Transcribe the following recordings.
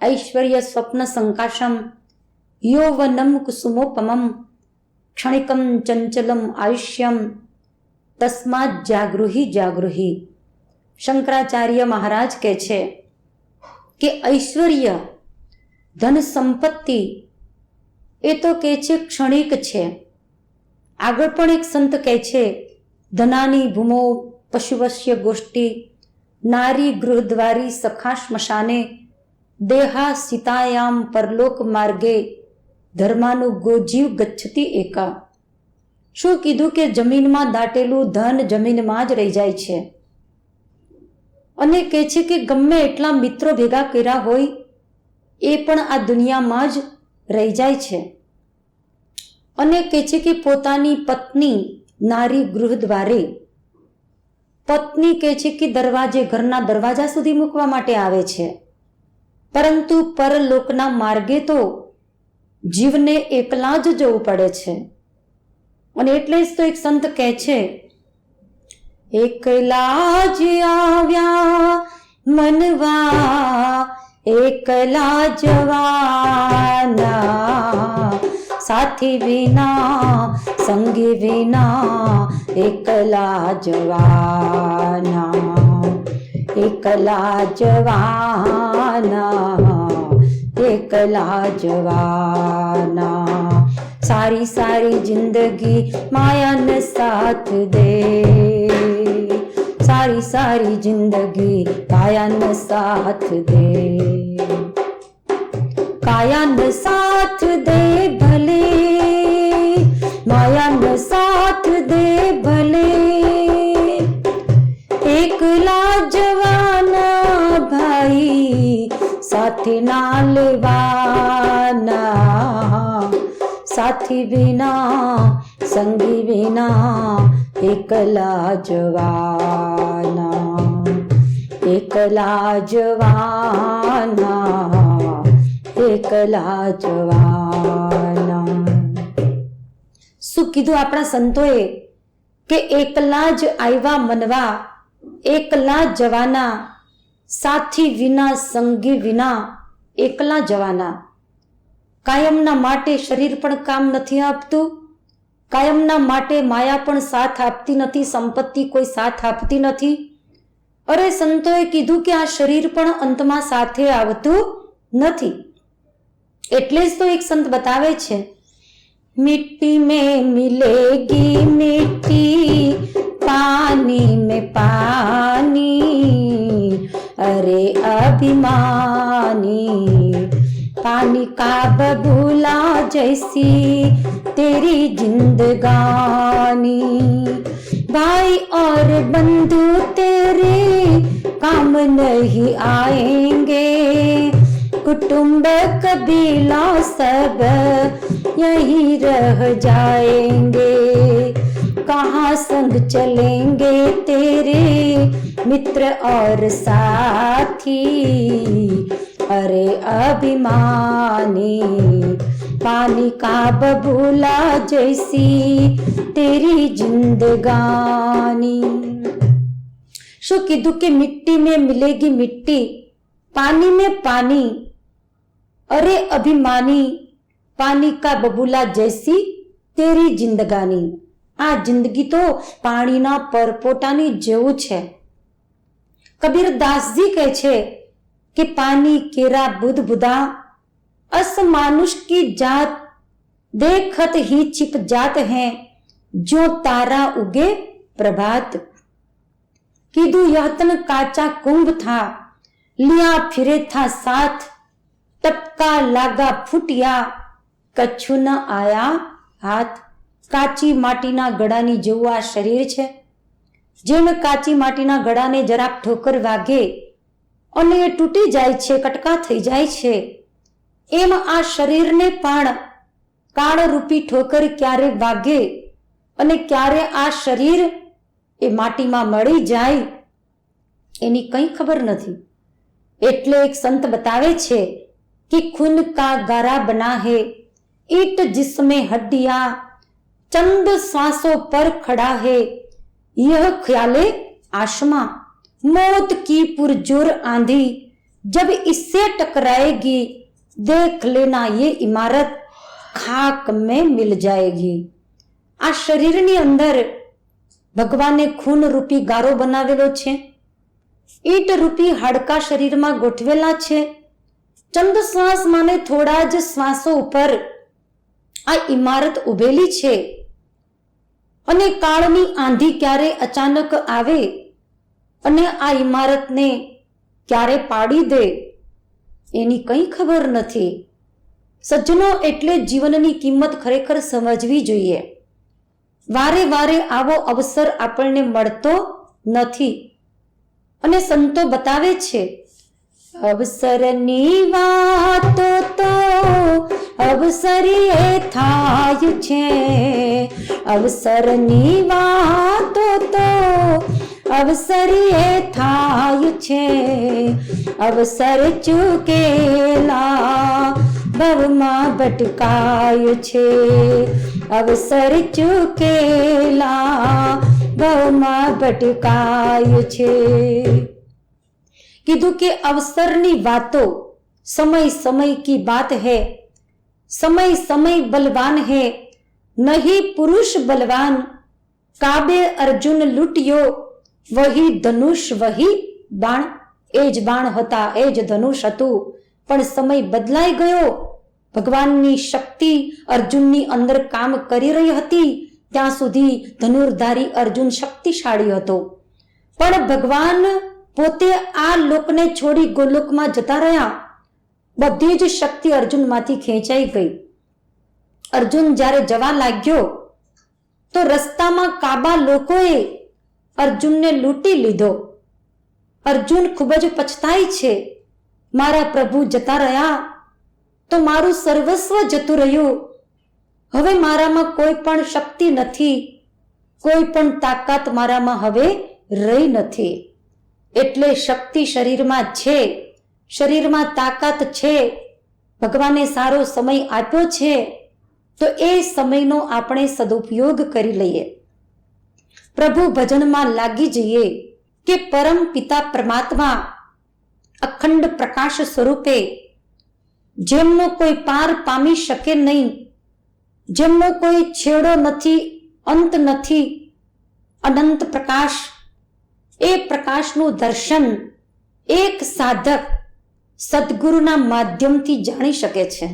ઐશ્વર્ય સ્વપ્ન સંકાશમ યોવનમ કુસુમોપમમ ક્ષણિકમ ચંચલમ આયુષ્યમ તસ્માત જાગૃહી જાગૃહી શંકરાચાર્ય મહારાજ કહે છે કે ઐશ્વર્ય ધન સંપત્તિ એ તો કહે છે ક્ષણિક છે આગળ પણ એક સંત કહે છે ધનાની ભૂમો પશુવશ્ય ગોષ્ઠી નારી ગૃહદ્વારી સખા સ્મશાને દેહા સીતાયામ પરલોક માર્ગે ધર્માનું ગોજીવ ગચ્છતી એકા. શું કીધું કે જમીનમાં દાટેલું ધન જમીનમાં જ રહી જાય છે? અને કહે છે કે ગમે એટલા મિત્રો ભેગા કર્યા હોય, એ પણ આ દુનિયામાં જ રહી જાય છે. અને કહે છે કે પોતાની પત્ની નારી ગૃહ દ્વારે. પત્ની કહે છે કે દરવાજે ઘરના દરવાજા સુધી મૂકવા માટે આવે છે. પરંતુ પરલોકના માર્ગે તો જીવને એકલા જ જવું પડે છે. અને એટલે જ તો એક સંત કહે છે, એકલા જ આવ્યા મનવા, એકલા જવાના. સાથી વિના, સંગી વિના એકલા જવાના. એકલા જવાના એકલા જવાના સારી સારી જિંદગી માયાને સાથ દે સારી સારી જિંદગી કાયાને સાથ દે કાયાને સાથ દે ભલે માયાને લેવાના સાથી વિના, સંગી વિના એકલા જવાના એકલા જવાના એકલા જવાના. શું કીધું આપણા સંતોએ? કે એકલા જ આવ્યા મનવા, એકલા જવાના, સાથી વિના, સંગી વિના એકલા જવાના. કાયમના માટે શરીર પણ કામ નથી આપતું. કાયમના માટે માયા પણ સાથ આપતી નથી, સંપત્તિ કોઈ સાથ આપતી નથી. અરે સંતોએ કીધું કે આ શરીર પણ અંતમાં સાથે આવતું નથી. એટલે જ તો એક સંત બતાવે છે, મીઠી મેં મિલેગી, મીઠી પાની મેં પાની અરે અભિમાન बबूला जैसी तेरी जिंदगानी। भाई और बंधु तेरे काम नहीं आएँगे। कुटुंब कबीला सब यही रह जाएँगे। कहाँ संग चलेंगे तेरे मित्र और साथी? अरे अभिमानी पानी का बबूला जैसी तेरी जिंदगानी शो किदू के मिट्टी में मिलेगी मिट्टी पानी में पानी अरे अभिमानी પાણી કા બબુલા જૈસી તેરી જિંદગાની આ જિંદગી તો પાણીના પરપોટાની જેવું છે કબીરદાસજી કહે છે કે પાણી કેરા બુધ બુધા અસ માનુષ કી જાત देखत ही छिप जात हैं जो तारा उगे प्रभात કીધું યતન કાચા કુંભ થા લિયા ફિરે થા સાથ ટપકા લાગા ફૂટ્યા કચ્છું ન આયા હાથ કાચી માટીના ગળાની જેવું આ શરીર છે જેમ કાચી માટીના ગળાને જરાક ઠોકર વાગે અને એ તૂટી જાય છે, કટકા થઈ જાય છે. એમ આ શરીરને પણ કાળરૂપી ઠોકર ક્યારે વાગે અને ક્યારે આ શરીર એ માટીમાં મળી જાય, એની કંઈ ખબર નથી. એટલે એક સંત બતાવે છે કે ખૂન કા ગારા બના હે, ઈટ જિસમે હડ્ડિયા, ચંદ શ્વાસો પર ખડા હે, યહ ખ્યાલે આશમા. मौत की पुरजोर आंधी जब इससे टकराएगी देख लेना ये इमारत ખાક में मिल जाएगी આ શરીરની અંદર ભગવાને ખૂન રૂપી ગારો બનાવેલો છે ઈટ રૂપી હાડકા શરીરમાં ગોઠવેલા છે ચંદ શ્વાસ માને થોડા જ શ્વાસો ઉપર આ ઇમારત ઉભેલી છે અને કાળની આંધી ક્યારે અચાનક આવે અને આ ઇમારતને ક્યારે પાડી દે એની કંઈ ખબર નથી. સજ્જનો એટલે જીવનની કિંમત ખરેખર સમજવી જોઈએ. વારે વારે આવો અવસર આપણને મળતો નથી. અને સંતો બતાવે છે, અવસરની વાતો તો અવસરીએ થાય છે. અવસરની વાતો તો અવસરીએ થાય છે અવસર ચૂકેલા ભવમાં ભટકાય છે અવસર ચૂકેલા ભવમાં ભટકાય છે કીધું કે અવસરની વાતો સમય સમય કી બાત है समय समय बलवान है नहीं पुरुष बलवान કાબે અર્જુન લૂંટ્યો વહી ધનુષ, વહી બાણ. એ જ બાણ હતા, એ જ ધનુષ હતું. પણ સમય બદલાઈ ગયો. ભગવાનની શક્તિ અર્જુનની અંદર કામ કરી રહી હતી. ત્યાં સુધી ધનુર્ધારી અર્જુન શક્તિશાળી હતો. પણ ભગવાન પોતે આ લોકને છોડી ગોલોકમાં જતા રહ્યા. બધી જ શક્તિ અર્જુનમાંથી ખેંચાઈ ગઈ. અર્જુન જ્યારે જવા લાગ્યો, તો રસ્તામાં કાબા લોકોએ અર્જુનને લૂંટી લીધો. અર્જુન ખૂબ જ પછતાય છે. મારા પ્રભુ જતા રહ્યા. તો મારું સર્વસ્વ જતું રહ્યું. હવે મારામાં કોઈ પણ શક્તિ નથી. કોઈ પણ તાકાત મારામાં હવે રહી નથી. એટલે શક્તિ શરીરમાં છે. શરીરમાં તાકાત છે. ભગવાને સારો સમય આપ્યો છે. તો એ સમયનો આપણે સદુપયોગ કરી લઈએ. પ્રભુ ભજનમાં લાગી જઈએ કે પરમ પિતા પરમાત્મા અખંડ પ્રકાશ સ્વરૂપે જેમનો કોઈ પાર પામી શકે નહીં, જેમનો કોઈ છેડો નથી, અંત નથી, અનંત પ્રકાશ. એ પ્રકાશનું દર્શન એક સાધક સદગુરુના માધ્યમથી જાણી શકે છે.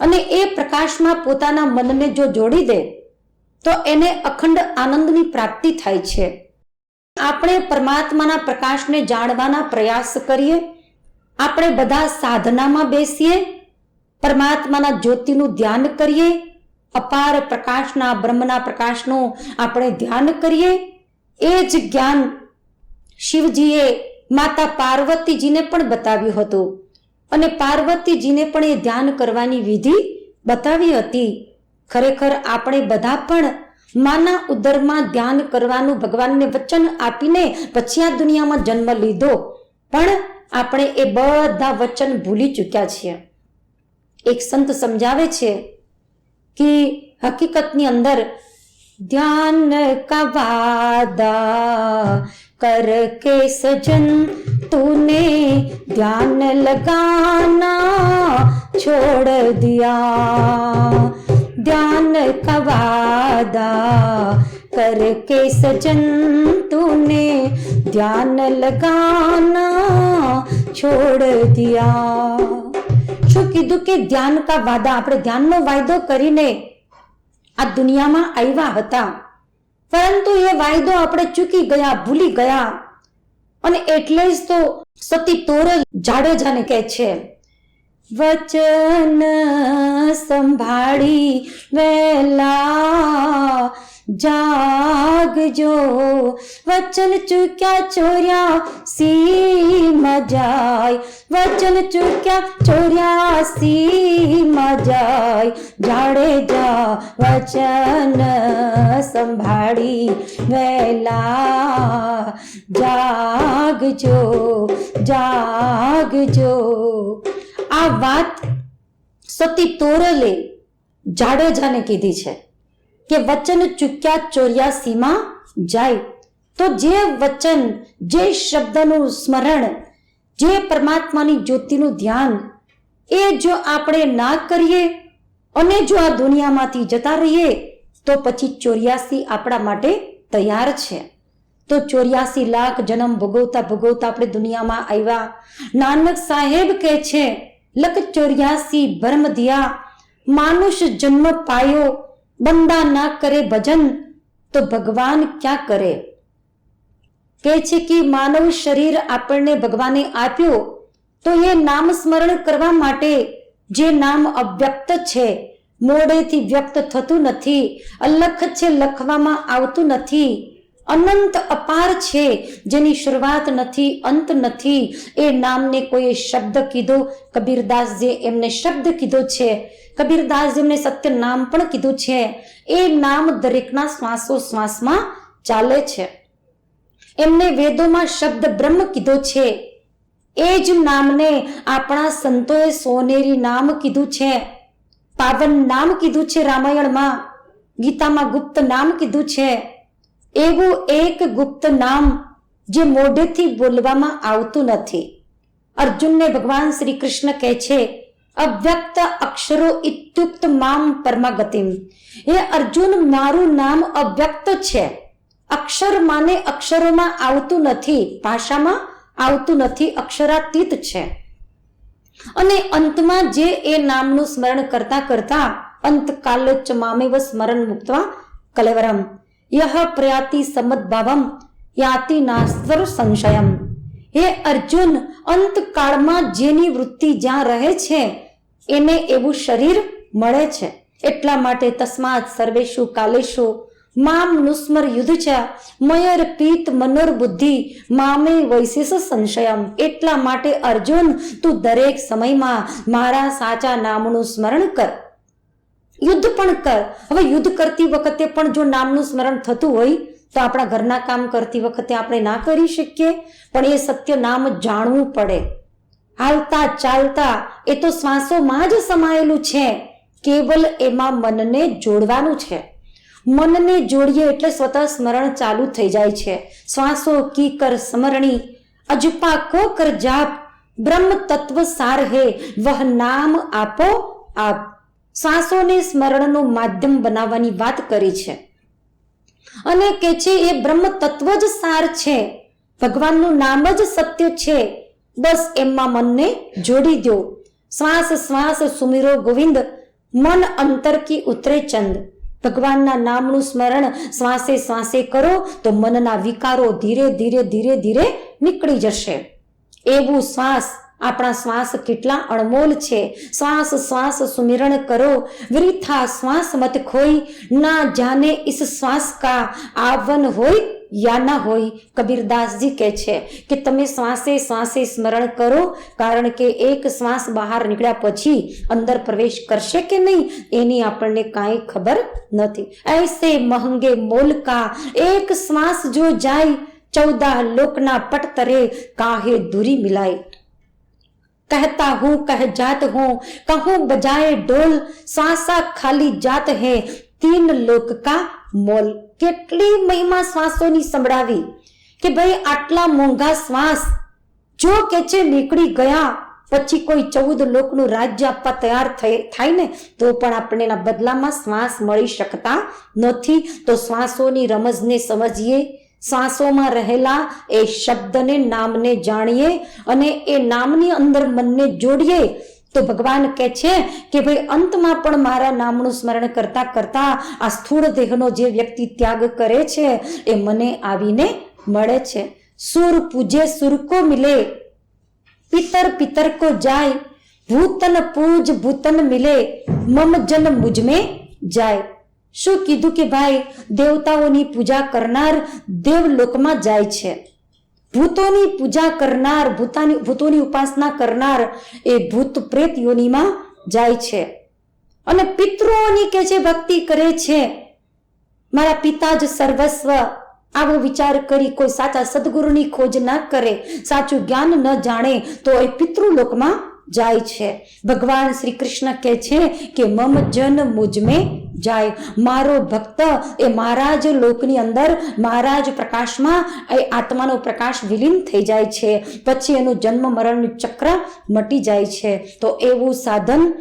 અને એ પ્રકાશમાં પોતાના મનને જો જોડી દે તો એને અખંડ આનંદની પ્રાપ્તિ થાય છે. આપણે પરમાત્માના પ્રકાશને જાણવાના પ્રયાસ કરીએ, આપણે બધા સાધનામાં બેસીએ, પરમાત્માના જ્યોતિનું ધ્યાન કરીએ, અપાર પ્રકાશના, બ્રહ્મના પ્રકાશનું આપણે ધ્યાન કરીએ, એ જ જ્ઞાન શિવજીએ માતા પાર્વતીજીને પણ બતાવ્યું હતું. અને પાર્વતીજીને પણ એ ધ્યાન કરવાની વિધિ બતાવી હતી. ખરેખર આપણે બધા પણ માના ઉદરમાં ધ્યાન કરવાનું ભગવાનને વચન આપીને પછી આ દુનિયામાં જન્મ લીધો પણ આપણે એ બધા વચન ભૂલી ચૂક્યા છીએ એક સંત સમજાવે છે કે હકીકતની અંદર ધ્યાન કા વાદા करके सजन तूने ध्यान लगाना छोड़ दिया ध्यान का वादा करके सजन तूने ध्यान लगाना छोड़ दिया શું કીધું કે ધ્યાન કા વાદા આપણે ધ્યાનનો વાયદો કરીને આ દુનિયામાં આવ્યા હતા પરંતુ એ વાયદો આપણે ચૂકી ગયા ભૂલી ગયા અને એટલે જ તો સતી તોર જાડેજાને કહે છે વચન સંભાળી વેલા. જાગજો. વચન ચૂક્યા ચોર્યા સી મજાય. વચન ચૂક્યા ચોર્યા સી મજાય. જાડે જા વચન સંભાળી વેલા. જાગજો. જાગજો. આ વાત સતી તોરલે જાડેજાને કીધી છે કે વચન ચૂક્યા ચોર્યાસીમાં જાય. તો જે વચન, જે શબ્દનું સ્મરણ, જે પરમાત્માની જ્યોતિનું ધ્યાન, એ જો આપણે ના કરીએ અને જો આ દુનિયામાંથી જતા રહીએ, તો પછી ચોર્યાસી આપણા માટે તૈયાર છે. તો ચોર્યાસી લાખ જન્મ ભોગવતા ભોગવતા આપણે દુનિયામાં આવ્યા. નાનક સાહેબ કહે છે લખ ચોર્યાસી ભરમ દિયા માનુષ જન્મ પાયો, બંદા ના કરે ભજન, તો ભગવાન ક્યાં કરે? કહે છે કે માનવ શરીર આપણને ભગવાને આપ્યો, તો એ નામ સ્મરણ કરવા માટે જે નામ અવ્યક્ત છે, મોડેથી વ્યક્ત થતું નથી, અલખ છે લખવામાં આવતું નથી અનંત અપાર છે, જેની શરૂઆત નથી, અંત નથી. એ નામને કોઈ શબ્દ કીધો? કબીરદાસજી એમને શબ્દ કીધો છે. કબીરદાસજી એમને સત્ય નામ પણ કીધું છે. એ નામ દરેકના શ્વાસો શ્વાસમાં ચાલે છે. એમને વેદોમાં શબ્દ બ્રહ્મ કીધો છે. એ જ નામને આપણા સંતોએ સોનેરી નામ કીધું છે. પાવન નામ કીધું છે રામાયણમાં. ગીતામાં ગુપ્ત નામ કીધું છે. એવું એક ગુપ્ત નામ જે મોઢેથી બોલવામાં આવતું નથી. અર્જુનને ભગવાન શ્રી કૃષ્ણ કહે છે, અવ્યક્ત અક્ષરો ઇત્યુક્ત મામ પરમાગતિમ. એ અર્જુન, મારું નામ અવ્યક્ત છે. અક્ષર માને અક્ષરોમાં આવતું નથી, ભાષામાં આવતું નથી, અક્ષરાતીત છે. અને અંતમાં જે એ નામનું સ્મરણ કરતા કરતા અંતકાલ ચ મામેવ સ્મરણ મુક્તવા કલેવરમ. યહ પ્રયાતિ સમદભાવમ યાતિ નાસ્તર સંશયમ હે અર્જુન અંતકાળમાં જેની વૃત્તિ જ્યાં રહે છે એને એવું શરીર મળે છે એટલા માટે તસ્માત સર્વેશુ કાલેશુ મામ નુસ્મર યુદ્ધ છે મયર પીત મનોર બુદ્ધિ, મામે વૈશેષ સંશયમ। એટલા માટે અર્જુન, તું દરેક સમયમાં મારા સાચા નામનું સ્મરણ કર। યુદ્ધ પણ કર. હવે યુદ્ધ કરતી વખતે પણ જો નામનું સ્મરણ થતું હોય, તો આપણા ઘરના કામ કરતી વખતે આપણે ના કરી શકીએ, પણ એ સત્ય નામ જાણવું પડે. હાલતા ચાલતા એ તો શ્વાસોમાં જ સમાયેલું છે. કેવલ એમાં મનને જોડવાનું છે. મનને જોડીએ એટલે સ્વતઃ સ્મરણ ચાલુ થઈ જાય છે. શ્વાસો કી કર સ્મરણી, અજપા કો કર જાપ, બ્રહ્મ તત્વ સાર હે, વહ નામ આપો આપ. શ્વાસોને સ્મરણનું માધ્યમ બનાવવાની વાત કરી છે. અને કે છે, એ બ્રહ્મ તત્વ જ સાર છે. ભગવાનનું નામ જ સત્ય છે. બસ એમાં મનને જોડી દો. શ્વાસ શ્વાસ, સુમિરો ગોવિંદ, મન અંતર કી ઉતરે ચંદ. ભગવાનના નામનું સ્મરણ શ્વાસે શ્વાસે કરો તો મનના વિકારો ધીરે ધીરે ધીરે ધીરે નીકળી જશે. એવું શ્વાસ આપણા શ્વાસ કેટલા અણમોલ છે. શ્વાસ શ્વાસ સુમિરણ કરો. વિરિથા શ્વાસ મત ખોઈ. ના જાને ઇસ શ્વાસ કા આવન હોય યા ના હોય. કબીરદાસજી કહે છે કે તમે શ્વાસે શ્વાસે સ્મરણ કરો. કારણ કે એક શ્વાસ બહાર નીકળ્યા પછી અંદર પ્રવેશ કરશે કે નહીં એની આપણને કાંઈ ખબર નથી. એસે મહંગે મોલકા એક શ્વાસ જો જાય, ચૌદા લોકના પટ તરે કાહે દૂરી મિલાય. कहता हूं कह जात हूं कहूं बजाए डोल श्वासा खाली जात है તીન લોક કા મોલ કેટલી મહિમા શ્વાસોની સંભળાવી કે ભાઈ આટલા મોંઘા શ્વાસ જો કે છે નીકળી ગયા પછી કોઈ ચૌદ લોકનું રાજ્ય આપવા તૈયાર થાય ને તો પણ આપણે એના બદલામાં શ્વાસ મળી શકતા નથી તો શ્વાસોની રમઝને સમજીએ શ્વાસોમાં રહેલા એ શબ્દને, નામને જાણીએ અને એ નામની અંદર મનને જોડીએ, તો ભગવાન કહે છે કે ભાઈ અંતમાં પણ મારા નામનું સ્મરણ કરતા કરતા આ સ્થૂળ દેહનો જે વ્યક્તિ ત્યાગ કરે છે એ મને આવીને મળે છે. સુર પૂજે સુર કો મિલે, પિતર પિતર કો જાય, ભૂતન પૂજ ભૂતન મિલે, મમ જન મુજમે જાય. શું કીધું કે ભાઈ, દેવતાઓની પૂજા કરનાર દેવલોકમાં જાય છે. ભૂતોની પૂજા કરનાર, ભૂતાની ભૂતોની ઉપાસના કરનાર એ ભૂત પ્રેત યોનિમાં જાય છે. અને પિતૃઓની કે જે ભક્તિ કરે છે, મારા પિતા જ સર્વસ્વ. આવો વિચાર કરી કોઈ સાચા સદગુરુની ખોજ ના કરે, સાચું જ્ઞાન ન જાણે, તો એ પિતૃલોકમાં જાય છે. ભગવાન શ્રી કૃષ્ણ કહે છે કે, મમ જન મુજમે જાય. મારો ભક્ત એ મારા જ લોકની અંદર મારા જ પ્રકાશમાં, એ આત્માનો પ્રકાશ વિલીન થઈ જાય છે. પછી એનું જન્મ મરણનું ચક્ર મટી જાય છે. તો એવું સાધન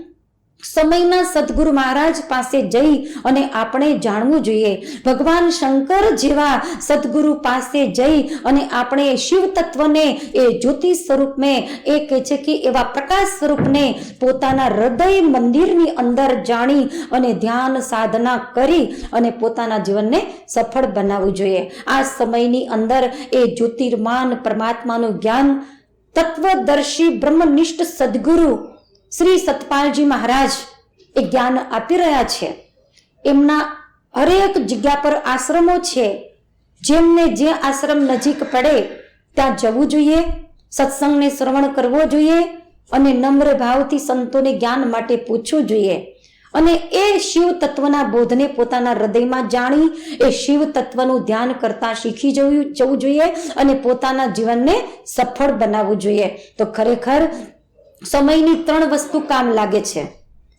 સમયના સદગુરુ મહારાજ પાસે જઈ અને આપણે જાણવું જોઈએ. ભગવાન શંકર જેવા સદગુરુ પાસે જઈ અને આપણે શિવ તત્વને એ જ્યોતિ સ્વરૂપને એ કહે છે કે એવા પ્રકાશ સ્વરૂપને પોતાના હૃદય મંદિરની અંદર જાણી અને ધ્યાન સાધના કરી અને પોતાના જીવનને સફળ બનાવવું જોઈએ. આ સમયની અંદર એ જ્યોતિર્માન પરમાત્માનું જ્ઞાન તત્વદર્શી બ્રહ્મનિષ્ઠ સદગુરુ શ્રી સતપાલજી મહારાજ એ જ્ઞાન આપી રહ્યા છે. એમના હરેક જગ્યા પર આશ્રમો છે. જેમને જે આશ્રમ નજીક પડે, ત્યાં જવું જોઈએ, સત્સંગને શ્રવણ કરવો જોઈએ અને નમ્ર ભાવથી સંતોને જ્ઞાન માટે પૂછવું જોઈએ. અને એ શિવ તત્વના બોધને પોતાના હૃદયમાં જાણી, એ શિવ તત્વનું ધ્યાન કરતા શીખી જવું જવું જોઈએ અને પોતાના જીવનને સફળ બનાવવું જોઈએ. તો ખરેખર સમયની ત્રણ વસ્તુ કામ લાગે છે.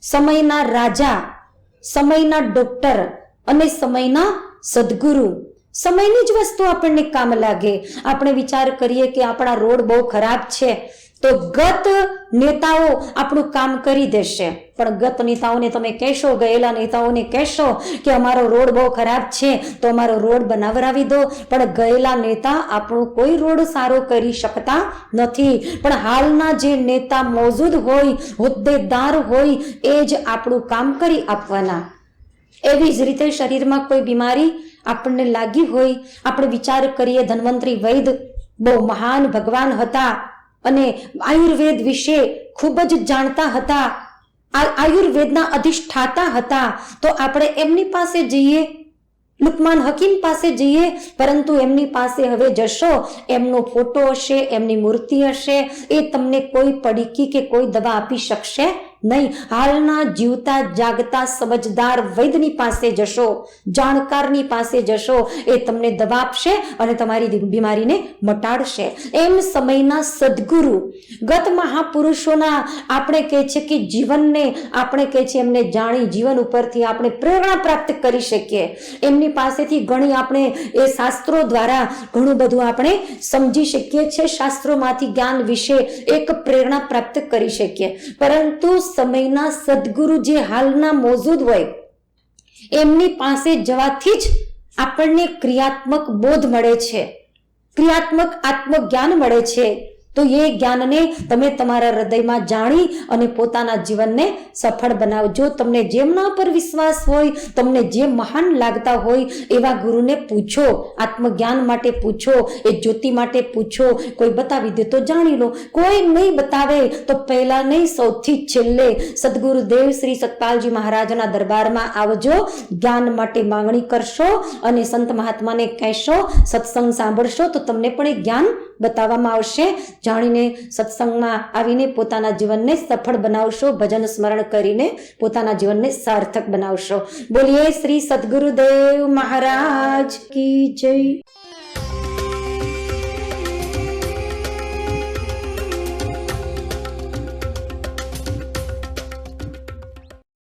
સમયના રાજા, સમયના ડોક્ટર અને સમયના સદગુરુ. સમયની જ વસ્તુ આપણને કામ લાગે. આપણે વિચાર કરીએ કે આપણા રોડ બહુ ખરાબ છે. તો ગત નેતાઓ આપણું કામ કરી દેશે. પણ ગત નેતાઓને તમે કહેશો, ગયેલા નેતાઓને કહેશો કે અમારો રોડ બહુ ખરાબ છે, તો અમારો રોડ બનાવરાવી દો. પણ ગયેલા નેતા આપણું કોઈ રોડ સારો કરી શકતા નથી. પણ હાલના જે નેતા મોજૂદ હોય, હોદ્દેદાર હોય, એ જ આપણું કામ કરી આપવાના. એવી જ રીતે શરીરમાં કોઈ બીમારી આપણને લાગી હોય, આપણે વિચાર કરીએ, ધન્વંતરી વૈદ બહુ મહાન ભગવાન હતા. અને આયુર્વેદ વિશે ખૂબ જ જાણતા હતા. આયુર્વેદના અધિષ્ઠાતા હતા. તો આપણે એમની પાસે જઈએ? લુકમાન હકીમ પાસે જઈએ? પરંતુ એમની પાસે હવે જશો. એમનો ફોટો હશે, એમની મૂર્તિ હશે. એ તમને કોઈ પડીકી કે કોઈ દવા આપી શકશે નહીં, હાલના જીવતા જાગતા સમજદાર વૈદની પાસે જશો, જાણકારની પાસે જશો, એ તમને દવા આપશે અને તમારી બીમારીને મટાડશે. એમ સમયના સદગુરુ, ગત મહાપુરુષોના આપણે કહે છે કે જીવનને આપણે કહે છે એમને જાણી જીવન ઉપરથી આપણે પ્રેરણા પ્રાપ્ત કરી શકીએ. એમની પાસેથી ઘણી આપણે એ શાસ્ત્રો દ્વારા ઘણું બધું આપણે સમજી શકીએ છીએ, શાસ્ત્રોમાંથી જ્ઞાન વિશે એક પ્રેરણા પ્રાપ્ત કરી શકીએ. પરંતુ સમયના સદગુરુ જે હાલના મોજૂદ હોય, એમની પાસે જવાથી જ આપણને ક્રિયાત્મક બોધ મળે છે. ક્રિયાત્મક આત્મજ્ઞાન મળે છે. તો એ જ્ઞાનને તમે તમારા હૃદયમાં જાણી અને પોતાના જીવનને સફળ બનાવજો. તમને જેમના પર વિશ્વાસ હોય, તમને જે મહાન લાગતા હોય એવા ગુરુને પૂછો, આત્મજ્ઞાન માટે પૂછો, એ જ્યોતિ માટે પૂછો, કોઈ બતાવી દે તો જાણી લો. કોઈ નહીં બતાવે તો પહેલા નહીં, સૌથી છેલ્લે સદગુરુદેવ શ્રી સતપાલજી મહારાજના દરબારમાં આવજો, જ્ઞાન માટે માંગણી કરશો અને સંત મહાત્માને કહેશો, સત્સંગ સાંભળશો તો તમને પણ એ જ્ઞાન બતાવવામાં આવશે. જાણીને સત્સંગમાં આવીને પોતાના જીવનને સફળ બનાવશો, ભજન સ્મરણ કરીને પોતાના જીવનને સાર્થક બનાવશો. બોલીએ શ્રી સદગુરુદેવ મહારાજ કી જય.